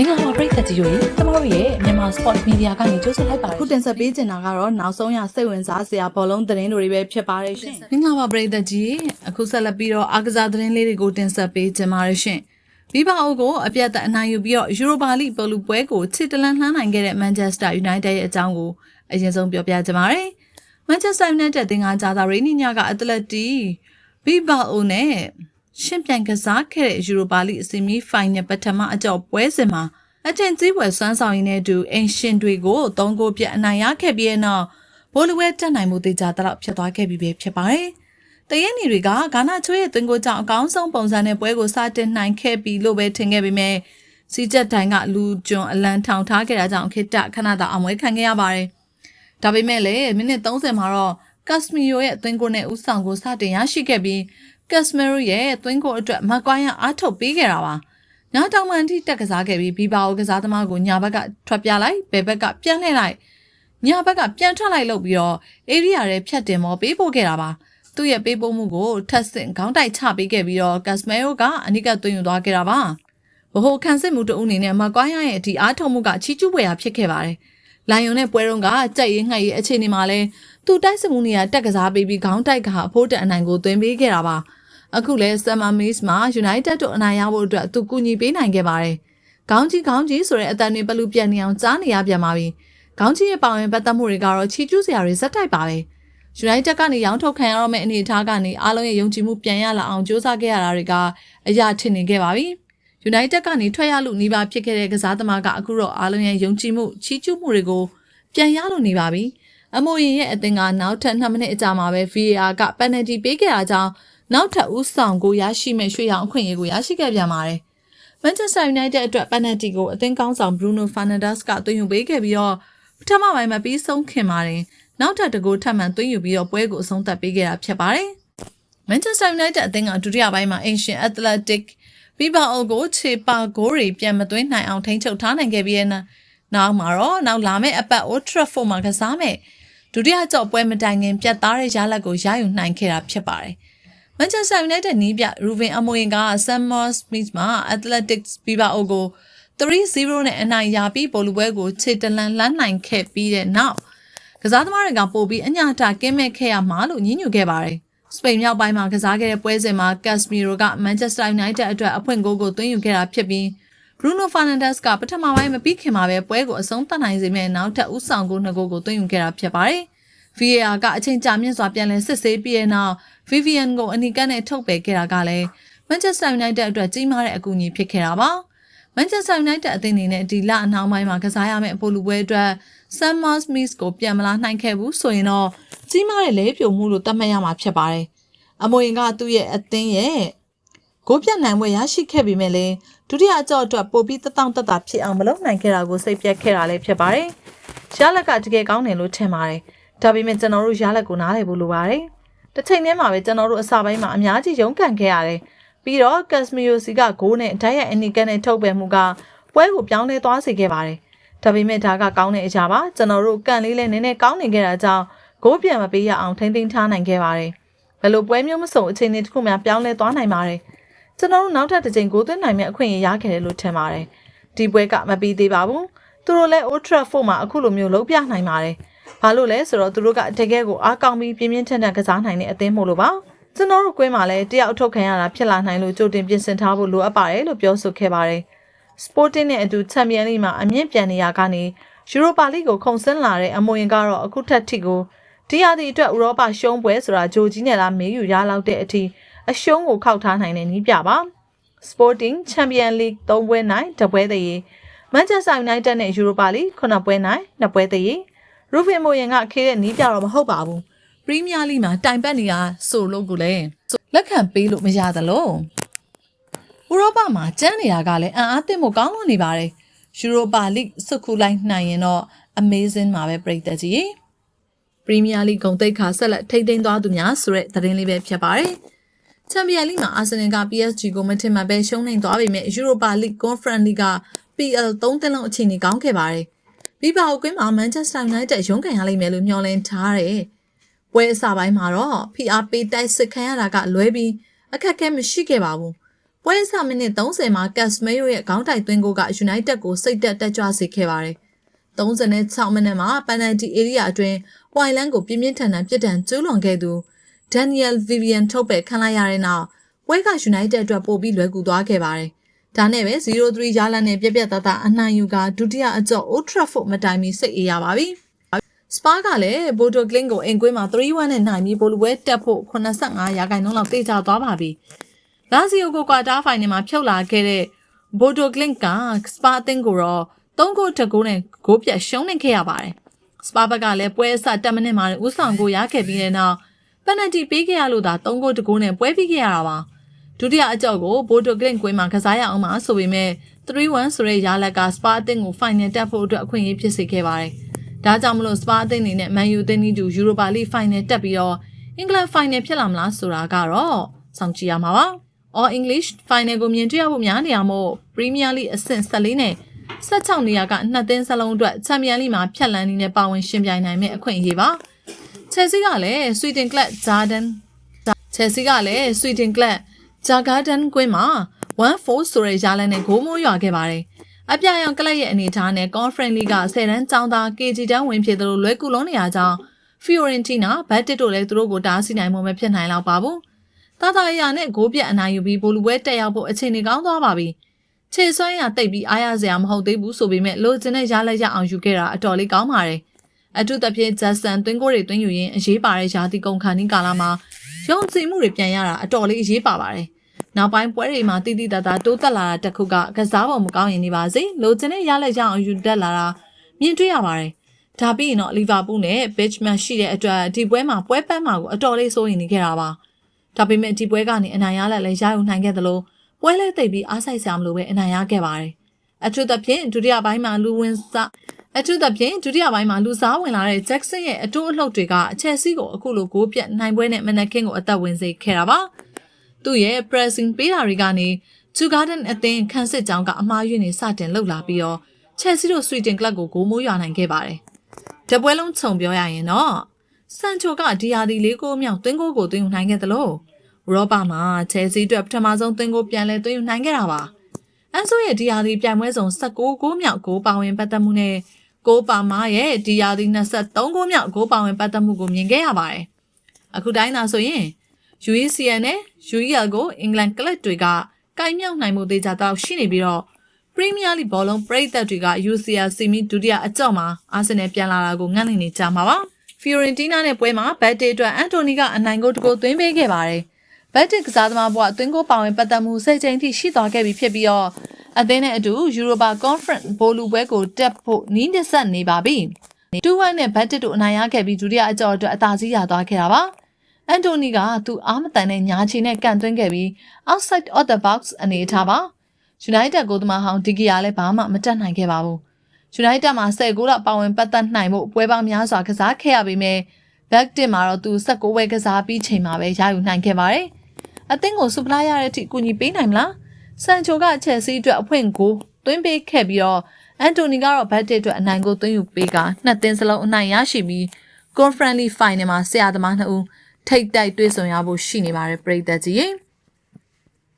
င်္ဂလာပါပရိသတ်ကြီးတို့ရေကျမတို့ရဲ့မြန်မာ Sport Media ကနေကြိုးစားလိုက်ပါတယ်ခုတင်ဆက်ပေးချင်တာကတော့နောက်ဆုံးရစိတ်ဝင်စားစရာဘောလုံးသတင်းတွေပဲဖြစ်ပါတယ်ရှင်မင်္ဂလာပါပရိသတ်ကြီးအခုဆက်လက်ပြီးတော့အားကစားသတင်းလေးတွေကိုတင်ဆက်ပေးချင်ပါတယ်ရှင်လီဗာပူးကိုအပြတ်သက်အနိုင်ယူပြီးတော့ယူရိုပါလိပလူပွဲကိုချစ်တလန်လှမ်းနိုင်ခဲ့တဲ့ Manchester United ရဲ့အကြောင်းကိုအရင်ဆုံးပြောပြချင်ပါတယ်။ Manchester United သင်္ကန်းကြာသာရိနီညကအက်တလက်တီဘီဘာအိုနဲ့ ရှင်ပြိုင်ကစားခဲ့တဲ့ယူရိုပါလိအစီမီဖိုင်နယ်ပထမအကြော့ပွဲစဉ်မှာအထင်ကြီးပွဲစွမ်းဆောင်ရင်းနဲ့အတူအင်ရှင်တွေကို၃ဂိုးပြတ်အနိုင်ရခဲ့ပြီးတဲ့နောက်ဘိုလ်ဝဲတက်နိုင်မှုတေချာတော့ဖြစ်သွားခဲ့ပြီပဲဖြစ်ပါတယ်။တရက်နေတွေကဂါနာချိုးရဲ့သွင်းကိုကြောင့်အကောင်းဆုံးပုံစံနဲ့ပွဲကိုစတင်နိုင်ခဲ့ပြီလို့ပဲထင်ခဲ့ပေမဲ့စီချက်တိုင်းကလူကျွန်းအလံထောင်ထားခဲ့တာကြောင့်ခိတ္တခဏတာအမွဲခံခဲ့ရပါတယ်။ဒါပေမဲ့လည်းမိနစ်30မှာတော့ကတ်စမီယိုရဲ့သွင်းကိုနဲ့ဦးဆောင်ကိုစတင်ရရှိခဲ့ပြီး ကတ်စမီယိုရဲ့သွင်းကိုအတွက်မကွိုင်းရအားထုတ်ပေးခဲ့တာပါ။ညတောင်မှန်ထိတက်ကစားခဲ့ပြီးဘီဘာအိုကစားသမားကိုညာဘက်ကထွက်ပြလိုက်ဘယ်ဘက်ကပြန်လှည့်လိုက်ညာဘက်ကပြန်ထွက်လိုက်လုပ်ပြီးတော့အေရီယာရဲ့ဖြတ်တင်မောပေးပို့ခဲ့တာပါ။သူ့ရဲ့ပေးပို့မှုကိုထပ်ဆင့်ခေါင်းတိုက်ချပေးခဲ့ပြီးတော့ကတ်စမဲယိုကအနိကသွင်းယူသွားခဲ့တာပါ။ဘဟုခန်းစစ်မှုတအုပ်အနေနဲ့မကွိုင်းရရဲ့အဒီအားထုတ်မှုကချီးကျူးပွဲရာဖြစ်ခဲ့ပါတယ်။လိုင်ယွန်နဲ့ပွဲတုန်းကကြက်ရေးငှက်ရေးအခြေအနေမှာလဲသူတိုက်စစ်မှုနေရာတက်ကစားပေးပြီးခေါင်းတိုက်ကအဖိုးတက်အနိုင်ကိုသွင်းပေးခဲ့တာပါ။ အခုလဲ Summer Mist မှာ United တို့အနိုင်ရဖို့အတွက်သူကူညီပေးနိုင်ခဲ့ပါတယ်။ခေါင်းကြီးခေါင်းကြီးဆိုတဲ့အတန်တွေပလူပြန်နေအောင်ကြားနေရပြန်ပါပြီ။ခေါင်းကြီးရဲ့ပါဝင်ပတ်သက်မှုတွေကတော့ချီးကျူးစရာတွေဇက်တိုက်ပါပဲ။ United ကနေရောင်းထုတ်ခံရတော့မယ့်အနေအထားကနေအားလုံးရဲ့ယုံကြည်မှုပြန်ရလာအောင်စ조사ခဲ့ရတာတွေကအရာထင်နေခဲ့ပါပြီ။ United ကနေထွက်ရလို့နေပါဖြစ်ခဲ့တဲ့ကစားသမားကအခုတော့အားလုံးရဲ့ယုံကြည်မှုချီးကျူးမှုတွေကိုပြန်ရလို့နေပါပြီ။အမိုရင်ရဲ့အသင်းကနောက်ထပ်2မိနစ်အကြာမှာပဲ VAR က penalty ပေးခဲ့တာကြောင့် နောက်ထပ်ဦးဆောင်ကိုရရှိမဲ့ရွှေရောင်အခွင့်အရေးကိုရရှိခဲ့ပြန်ပါတယ်။ Manchester United အတွက် penalty ကိုအသင်းကောင်းဆောင် Bruno Fernandes ကသွင်းယူပေးခဲ့ပြီးတော့ပထမပိုင်းမှာပြီးဆုံးခင်ပါတယ်။နောက်ထပ်တကူထပ်မံသွင်းယူပြီးတော့ပွဲကိုအဆုံးသတ်ပေးခဲ့တာဖြစ်ပါတယ်။ Manchester United အသင်းကဒုတိယပိုင်းမှာ Ancient Athletic Bilbao ကိုခြေပါဂိုးတွေပြန်မသွင်းနိုင်အောင်ထိန်းချုပ်ထားနိုင်ခဲ့ပြီးတဲ့နောက်မှာတော့နောက်လာမယ့်အပတ် Old Trafford မှာကစားမယ်ဒုတိယကြော့ပွဲမတိုင်ခင်ပြတ်သားတဲ့ရလဒ်ကိုရယူနိုင်ခဲ့တာဖြစ်ပါတယ်။ Manchester United နီးပြ Ruben Amorim က Summer Smith မှာ Athletics Bilbao ကို3-0နဲ့အနိုင်ရပြီးဘောလုံးပွဲကိုခြေတလန်လှမ်းနိုင်ခဲ့ပြီးတဲ့နောက်ကစားသမားတွေကပို့ပြီးအညာတာကင်းမဲ့ခဲ့ရမှာလို့ညှဉ်းညူခဲ့ပါတယ်။စပိန်မြောက်ပိုင်းမှာကစားခဲ့တဲ့ပွဲစဉ်မှာ Casemiro က Manchester United အတွက်အဖွင့်ဂိုးကိုသွင်းယူခဲ့တာဖြစ်ပြီး Bruno Fernandes ကပထမပိုင်းမပြီးခင်မှာပဲပွဲကိုအဆုံးသတ်နိုင်စေမဲ့နောက်ထပ်ဦးဆောင်ဂိုးနှစ်ဂိုးကိုသွင်းယူခဲ့တာဖြစ်ပါတယ်။ VAR ကအချိန်ကြာမြင့်စွာပြန်လည်စစ်ဆေးပြီးတဲ့နောက် Vivian ကိုအနီကန့်နဲ့ထုတ်ပယ်ခဲ့တာကလည်း Manchester United အတွက်ကြီးမားတဲ့အကူအညီဖြစ်ခဲ့တာပါ။ Manchester United အသင်းအနေနဲ့ဒီလအနှောင်းပိုင်းမှာကစားရမယ့်အပိုလူပွဲအတွက် Sam Smith ကိုပြန်မလာနိုင်ခဲ့ဘူးဆိုရင်တော့ကြီးမားတဲ့လဲပြိုမှုလို့သတ်မှတ်ရမှာဖြစ်ပါတယ်။အမိုရင်ကသူ့ရဲ့အသင်းရဲ့ဂိုးပြတ်နိုင်ပွဲရရှိခဲ့ပေမဲ့လည်းဒုတိယအကြော့အတွက်ပိုပြီးတတောင့်တတဖြစ်အောင်မလုပ်နိုင်ခဲ့တာကိုစိတ်ပြတ်ခဲ့တာလည်းဖြစ်ပါတယ်။ရလက်ကတကယ်ကောင်းတယ်လို့ထင်ပါတယ်။ ဒါပေမဲ့ကျွန်တော်တို့ရလက်ကိုနားလည်ဖို့လိုပါတယ်။တစ်ချိန်တည်းမှာပဲကျွန်တော်တို့အစပိုင်းမှာအများကြီးရုန်းကန်ခဲ့ရတယ်။ပြီးတော့ကက်စမီယိုစီကဂိုးနဲ့ဓာတ်ရိုက်အနီကန်နဲ့ထုတ်ပယ်မှုကပွဲကိုပြောင်းလဲသွားစေခဲ့ပါတယ်။ဒါပေမဲ့ဒါကကောင်းတဲ့အရာပါကျွန်တော်တို့ကန်လေးလည်းနည်းနည်းကောင်းနေခဲ့တာကြောင့်ဂိုးပြန်မပေးရအောင်ထိမ့်သိမ်းထားနိုင်ခဲ့ပါတယ်။ဘယ်လိုပွဲမျိုးမစုံအခြေအနေတစ်ခုမှပြောင်းလဲသွားနိုင်ပါတယ်။ကျွန်တော်တို့နောက်ထပ်တစ်ချိန်ဂိုးသွင်းနိုင်မယ့်အခွင့်အရေးရခဲ့တယ်လို့ထင်ပါတယ်။ဒီပွဲကမပြီးသေးပါဘူး။သူတို့လည်း Old Trafford မှာအခုလိုမျိုးလုံးပြနိုင်ပါတယ်။ ဘာလို့လဲဆိုတော့သူတို့ကတကယ်ကိုအားကောင်းပြီးပြင်းပြင်းထန်ထန်ကစားနိုင်တဲ့အသင်းမို့လို့ပါ။ကျွန်တော်တို့ကွင်းမှာလည်းတယောက်ထုတ်ခံရတာဖြစ်လာနိုင်လို့ကြိုတင်ပြင်ဆင်ထားဖို့လိုအပ်ပါတယ်လို့ပြောဆိုခဲ့ပါတယ်။ Sporting နဲ့အတူ Champions League မှာအမြင့်ပြန်နေရကနေ Europa League ကိုခုန်ဆင်းလာတဲ့အမွေရင်ကတော့အခုထက်ထိကိုဒီဟာဒီအတွက်ဥရောပရှုံးပွဲဆိုတာဂျိုကြီးနဲ့လားမေးယူရလောက်တဲ့အထိအရှုံးကိုခောက်ထားနိုင်တဲ့နည်းပြပါ Sporting Champion League 3ပွဲနိုင်တပွဲတည်း Manchester United နဲ့ Europa League 9ပွဲနိုင်2ပွဲတည်း Ruben Moyen ကခေးတဲ့နီးပြတော့မဟုတ်ပါဘူးပရီးမီးယားလိမှာတိုင်ပတ်နေရဆိုလို့ကိုလည်းလက်ခံပေးလို့မရသလိုဥရောပမှာကျန်းနေတာကလည်းအံ့အားသင့်ဖို့ကောင်းလို့နေပါတယ်ယူရိုပါလိစုခုလိုက်နိုင်ရင်တော့ amazing မှာပဲပြိတ္တကြီးပရီးမီးယားလိဂုံတိတ်ခါဆက်လက်ထိမ့်သိမ်းသွားသူများဆိုတဲ့သတင်းလေးပဲဖြစ်ပါတယ်ချန်ပီယံလိမှာအာဆင်နယ်က PSG ကိုမထင်မှတ်ပဲရှုံးနိမ့်သွားပေမဲ့ယူရိုပါလိကွန်ဖရင့်လိက PL 3သင်းလုံးအခြေအနေကောင်းခဲ့ပါတယ်။ ပြီးပါအကွင်းမှာမန်ချက်စတာယူနိုက်တက်ရုန်းကန်ရလိမ့်မယ်လို့မျှော်လင့်ထားတယ်။ပွဲအစပိုင်းမှာတော့ PRP တိုက်စစ်ခံရတာကလွဲပြီးအခက်အခဲမရှိခဲ့ပါဘူး။ပွဲစမိနစ်30မှာ Casemiro ရဲ့ခေါင်းတိုက်သွင်းကိုက United ကိုစိတ်တက်တက်ကြွစေခဲ့ပါတယ်။36မိနစ်မှာ penalty area အတွင်း Wyland ကိုပြင်းပြင်းထန်ထန်ပြစ်ဒဏ်ကျူးလွန်ခဲ့သူ Daniel Vivian ထုတ်ပယ်ခံလိုက်ရတဲ့နောက်ပွဲက United အတွက်ပို့ပြီးလွယ်ကူသွားခဲ့ပါတယ်။ ဒါနဲ့ပဲ0-3ရလန်နဲ့ပြက်ပြက်သားသားအနိုင်ယူကဒုတိယအကြော့ Old Trafford မတိုင်မီစိတ်အေးရပါပြီ။စပါးကလည်းဘိုတိုကလင်းကိုအင်ကွင်းမှာ3-1နဲ့နိုင်ပြီးဘိုလူပွဲတက်ဖို့85ရာခိုင်နှုန်းလောက်တေချသွားပါပြီ။လာဇီယိုကိုကွာတာဖိုင်နယ်မှာဖြုတ်လာခဲ့တဲ့ဘိုတိုကလင်းကစပါးအသင်းကိုတော့3ဂိုးတကူနဲ့ဂိုးပြတ်ရှုံးနေခဲ့ရပါတယ်။စပါးဘက်ကလည်းပွဲအစ10မိနစ်မှာဦးဆောင်ကိုရခဲ့ပြီးတဲ့နောက်ပက်နတီပေးခဲ့ရလို့သာ3ဂိုးတကူနဲ့ပွဲပြီးခဲ့ရတာပါ။ ဒုတိယအကြော့ကိုဘိုတိုကလင်းကွင်းမှာကစားရအောင်မှာဆိုပေမဲ့3-1ဆိုတဲ့ရလက်ကစပါးအသင်းကိုဖိုင်နယ်တက်ဖို့အတွက်အခွင့်အရေးဖြစ်စေခဲ့ပါတယ်။ဒါကြောင့်မလို့စပါအသင်းအနေနဲ့မန်ယူအသင်းကြီးတူယူရိုပါလိဖိုင်နယ်တက်ပြီးတော့အင်္ဂလန်ဖိုင်နယ်ဖြစ်လာမလားဆိုတာကတော့စောင့်ကြည့်ရမှာပါ။ All English Final ကိုမြင်တွေ့ရဖို့များနေရမို့ Premier League အဆင့်14နဲ့16နေရာကနှစ်သင်းစလုံးအတွက် Champions League မှာဖြတ်လန်းနေတဲ့ပါဝင်ရှင်ပြိုင်နိုင်မယ့်အခွင့်အရေးပါ။ Chelsea ကလည်း Sweden Club Jarden Chelsea ကလည်း Sweden Club Jagaden ကွင်းမှာ1-4ဆိုတဲ့ရလနဲ့ဂိုးမိုးရွာခဲ့ပါတယ်။အပြအယောင်ကလပ်ရဲ့အနေအထားနဲ့ Conference League က10တန်းចောင်းသား KG တန်းဝင်ဖြစ်သလိုလွယ်ကူလုံးနေရကြောင်း Fiorentina ဘတ်တစ်တို့လည်းသူတို့ကိုတားဆီးနိုင်မှုမဖြစ်နိုင်တော့ပါဘူး။တာတာရနဲ့ဂိုးပြတ်အနိုင်ယူပြီးဘိုလူပွဲတက်ရောက်ဖို့အခြေအနေကောင်းသွားပါပြီ။ခြေစွမ်းရတိတ်ပြီးအားရစရာမဟုတ်သေးဘူးဆိုပေမဲ့လိုချင်တဲ့ရလက်ရအောင်ယူခဲ့တာအတော်လေးကောင်းပါတယ်။အထူးသဖြင့်ဂျက်ဆန်သွင်းကိုတွေသွင်းယူရင်းအရေးပါတဲ့ယာတီကုန်ခါနီးကာလမှာ ရုံကြည်မှုတွေပြန်ရတာအတော်လေးအရေးပါပါတယ်။နောက်ပိုင်းပွဲတွေမှာတိတိတတ်တာတိုးတက်လာတာတစ်ခုကကစားပုံမကောင်းရင်နေပါစေလိုချင်တဲ့ရလက်ရအောင်ယူတတ်လာတာမြင်တွေ့ရပါတယ်။ဒါပြီးရင်တော့လီဗာပူးနဲ့ဘစ်မတ်ရှိတဲ့အတွက်ဒီပွဲမှာပွဲပန်းမှာကိုအတော်လေးစိုးရိမ်နေခဲ့တာပါ။ဒါပေမဲ့ဒီပွဲကနေအနိုင်ရလက်လည်းရယူနိုင်ခဲ့သလိုပွဲလဲသိပ်ပြီးအားစိုက်စရာမလိုပဲအနိုင်ရခဲ့ပါတယ်။အထူးသဖြင့်ဒုတိယပိုင်းမှာလူဝင်စား အထူးသဖြင့်ဒုတိယပိုင်းမှာလူစားဝင်လာတဲ့ Jackson ရဲ့အတိုးအလှုပ်တွေကချယ်ဆီကိုအခုလိုဂိုးပြတ်နိုင်ပွဲနဲ့မနက်ခင်းကိုအသက်ဝင်စေခဲ့တာပါ။သူ့ရဲ့ pressing ပေးတာတွေကနေ Two Garden အသင်းခန်းစစ်ကြောင်းကအမှားယွင်းနေစတင်လှုပ်လာပြီးတော့ Chelsea တို့ Sweden Club ကိုဂိုးမိုးရွာနိုင်ခဲ့ပါတယ်။တပွဲလုံးခြုံပြောရရင်တော့ဆန်ချိုကဒီယာဒီလေးကိုမြောက်သွင်းကိုကိုသွင်းယူနိုင်ခဲ့သလိုဥရောပမှာ Chelsea အတွက်ပထမဆုံးသွင်းကိုပြန်လဲသွင်းယူနိုင်ခဲ့တာပါ။အန်ဆိုရဲ့ဒီယာဒီပြိုင်ပွဲစုံ16ဂိုးမြောက်ဂိုးပါဝင်ပတ်သက်မှုနဲ့ ကိုပါမာရဲ့ဒီယာဒီ23ဂိုးမြောက်ဂိုးပါဝင်ပတ်သက်မှုကိုမြင်ခဲ့ရပါတယ်။အခုတိုင်းသာဆိုရင် UECN နဲ့ UEL ကိုအင်္ဂလန်ကလပ်တွေကကိုင်မြောက်နိုင်မှုသေးကြတော့ရှိနေပြီးတော့ Premier League ဘောလုံးပရိသတ်တွေက UCL စီမီဒုတိယအကြော့မှာအာဆင်နယ်ပြန်လာတာကိုငှန့်နေနေကြမှာပါ။ Fiorentina နဲ့ပွဲမှာဘတ်တေအတွက်အန်တိုနီကအနိုင်ကိုတကိုသွင်းပေးခဲ့ပါတယ်။ဘတ်တစ်ကစားသမားဘဝအတွင်းကိုပါဝင်ပတ်သက်မှုစိတ်ချိန်ထိရှိသွားခဲ့ပြီဖြစ်ပြီးတော့ အသင်းနဲ့အတူ Europa Conference ဘိုလူပွဲကိုတက်ဖို့နီးနဆက်နေပါပြီ။2-1နဲ့ဘတ်တစ်တို့အနိုင်ရခဲ့ပြီးဒုတိယအကြော့အတွက်အသာစီးရသွားခဲ့တာပါ။အန်တိုနီကသူအားမတန်တဲ့ညာချီနဲ့ကန်သွင်းခဲ့ပြီး outside of the box အနေထားပါ။ United ကိုသမားဟောင်းဒီဂီယာလည်းဘာမှမတက်နိုင်ခဲ့ပါဘူး။ United မှာ10ဂိုးလောက်ပါဝင်ပတ်သက်နိုင်ဖို့ပွဲပေါင်းများစွာကစားခဲ့ရပေမဲ့ back တင်မှာတော့သူ16ဝဲကစားပြီးချိန်မှာပဲရယူနိုင်ခဲ့ပါတယ်။အသင်းကိုစူပလာရတဲ့အထိကူညီပေးနိုင်မလား။ ဆန်ချိုကချက်စီအတွက်အဖွင့်ကိုသွင်းပေးခဲ့ပြီးတော့အန်တိုနီကတော့ဘတ်တစ်အတွက်အနိုင်ကိုသွင်းယူပေးကနှစ်သင်းစလုံးအနိုင်ရရှိပြီး Conference League Final မှာဆရာသမားနှစ်ဦးထိတ်တိုက်တွေ့ဆုံရဖို့ရှိနေပါတယ်ပြည်သက်ကြီး။